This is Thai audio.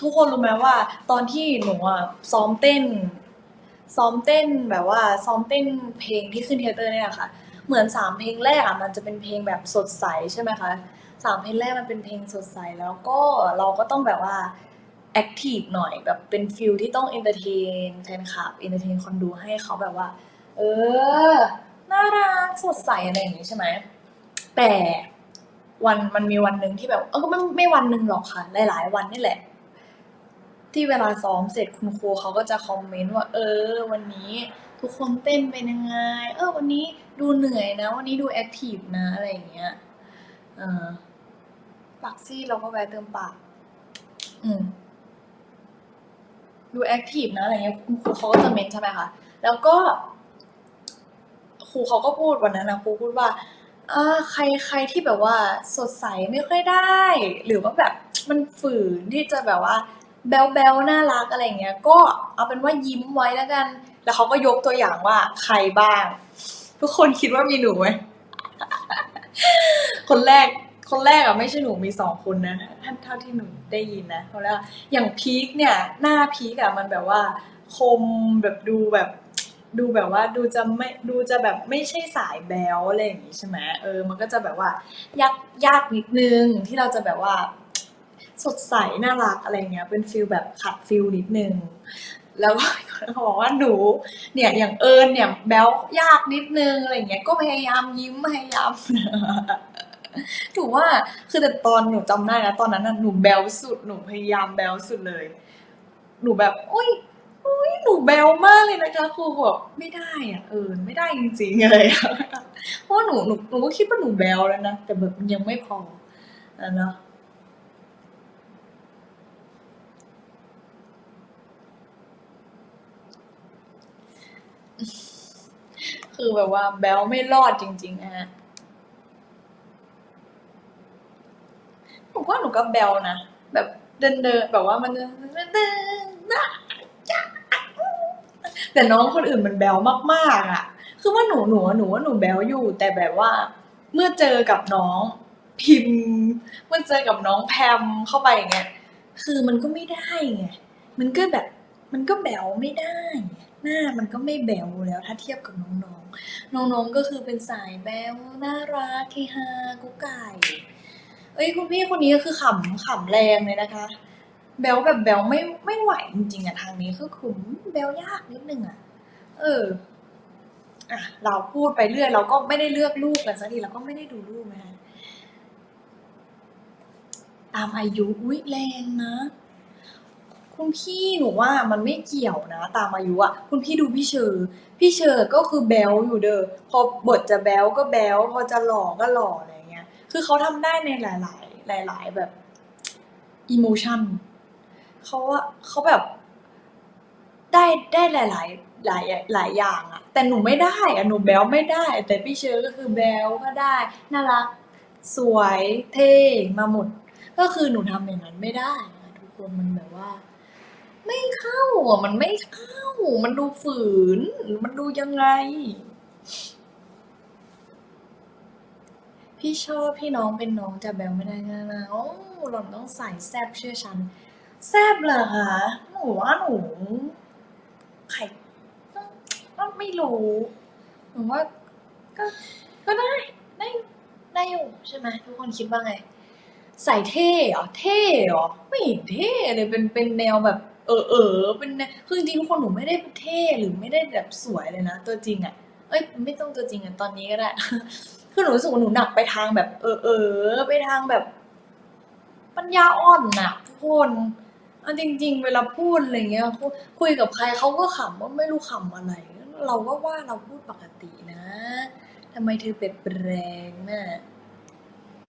ทุกคนรู้ไหมว่า ตอนที่หนูอะซ้อมเต้น ซ้อมเต้นแบบว่า ซ้อมเต้นเพลงที่ขึ้นเทเตอร์เนี่ยค่ะ เหมือนสามเพลงแรกอะมันจะเป็นเพลงแบบสดใสใช่ไหมคะสามเพลงแรกมันเป็นเพลงสดใสแล้วก็เราก็ต้องแบบว่าแอคทีฟหน่อยแบบเป็นฟิลที่ต้องเอนเตอร์เทนแฟนคลับเอนเตอร์เทนคนดูให้เขาแบบว่า เออ น่ารักสดใสอะไรอย่างนี้ใช่ไหม แต่วันมันมีวันหนึ่งที่แบบเออก็ไม่ไม่วันหนึ่งหรอกค่ะ หลาย ๆ วันนี่แหละ ที่เวลาซ้อมเสร็จคุณครูเขาก็จะคอมเมนต์ว่า เออ วันนี้ทุกคนเต้นเป็นยังไง เออ วันนี้ดูเหนื่อยนะ วันนี้ดูแอคทีฟนะ อะไรอย่างเงี้ยเออปากซี่เราก็แวะเติมปาก อืม ดูแอคทีฟนะ อะไรเงี้ยคุณครูเขาก็จะเมนใช่ไหมคะ แล้วก็ ครูเขาก็พูดวันนั้นนะครูพูดว่าอ่าใครใครที่แบบว่าสดใสไม่ค่อยได้ หรือว่าแบบมันฝืนที่จะแบบว่า แบลแบลน่ารักอะไรเงี้ย ก็เอาเป็นว่ายิ้มไว้แล้วกัน แล้วเขาก็ยกตัวอย่างว่าใครบ้าง ทุกคนคิดว่ามีหนูไหมคนแรกคนแรกอะไม่ใช่หนูมีสองคนนะท่านเท่าที่หนูได้ยินนะเขาแล้วาอย่างพีคเนี่ย หน้าพีคอะมันแบบว่า คมแบบดูแบบดูแบบว่าดูจะไม่ดูจะแบบไม่ใช่สายแบลอะไรอย่างงี้ใช่ไหมเออ มันก็จะแบบว่ายากยากนิดนึงที่เราจะแบบว่า สดใสน่ารักอะไรเงี้ย เป็นฟิลแบบขัดฟิลนิดนึง แล้วก็เขาบอกว่าหนูเนี่ยอย่างเอิญเนี่ยแบลยากนิดนึงอะไรเงี้ย ก็พยายามยิ้มพยายามถือว่าคือแต่ตอนหนูจำได้นะตอนนั้นน่ะหนูแบลสุดหนูพยายามแบลสุดเลย หนูแบบอุ้ยอุ้ยหนูแบลมากเลยนะคะครูบอกไม่ได้อะเออไม่ได้จริงๆอะไรอะเพราะว่าหนูหนูหนูก็คิดว่าหนูแบลแล้วนะแต่แบบยังไม่พออะเนะ คือแบบว่าแบลไม่รอดจริงๆนะฮะหนูว่าหนูก็แบลนะ แบบเดินเดินแบบว่ามันเดินเดินแต่น้องคนอื่นมันแบลมากๆอะ คือว่าหนูหนูหนูว่าหนูแบลอยู่ แต่แบบว่า เมื่อเจอกับน้องพิมพ์เมื่อเจอกับน้องแพมเข้าไปอย่างเงี้ยคือมันก็ไม่ได้ไงมันก็แบบมันก็แบวไม่ได้หน้ามันก็ไม่แบวแล้วถ้าเทียบกับน้องๆ น้องๆก็คือเป็นสายแบวน่ารักเฮฮากุ๊กไก่ เอ้ยคุณพี่คนนี้ก็คือขำขำแรงเลยนะคะ แบวแบบแบวไม่ไม่ไหวจริงๆอะทางนี้คือขุมแบวยากนิดนึงอะเอออะเราพูดไปเรื่อยเราก็ไม่ได้เลือกลูกกันสักทีเราก็ไม่ได้ดูลูกนะคะตามอายุอุ้ยแรงนะ คุณพี่หนูว่ามันไม่เกี่ยวนะ ตามอายุอะคุณพี่ดูพี่เชอร์พี่เชอร์ก็คือแบลอยู่เด้อพอบทจะแบลก็แบลพอจะหล่อก็หล่ออะไรเงี้ย คือเขาทำได้ในหลาย ๆ หลาย ๆ แบบอิโมชันเขาว่าเขาแบบได้ได้หลายๆหลายหลายอย่างอะแต่หนูไม่ได้อะหนูแบลไม่ได้ แต่พี่เชอร์ก็คือแบลก็ได้ น่ารัก สวยเท่มาหมด ก็คือหนูทำอย่างนั้นไม่ได้ทุกคนมันแบบว่า ไม่เข้าอะมันไม่เข้า มันดูฝืน มันดูยังไง พี่ชอบพี่น้องเป็นน้องจะแบลไม่ได้นะนะโอ้หล่อนต้องใส่แซบเชื่อฉัน แซบเหรอคะหนูว่าหนูใครก็ไม่รู้หนูว่าก็ก็ได้ได้ได้อยู่ใช่ไหมทุกคนคิดว่าไง ใส่เท่เหรอเท่เหรอไม่เห็นเท่เลยเป็นเป็นแนวแบบ เออเออเป็นนวคือจริงๆทุกคนหนูไม่ได้เท่หรือไม่ได้แบบสวยเลยนะ ตัวจริงอะ่ะ เอ้ยไม่ต้องตัวจริงอะ่ะตอนนี้ก็ได้คือหนูรู้สึกว่าหนูหนักไปทางแบบ เออเออไปทางแบบ ปัญญาอ่อนน่ะทุกคนเอาจริง ๆ เวลาพูดอะไรเงี้ยคุยกับใครเขาก็ขำว่าไม่รู้ขำอะไร เราก็ว่าเราพูดปกตินะทำไมเธอเปลี่ยนแปลงน่ะ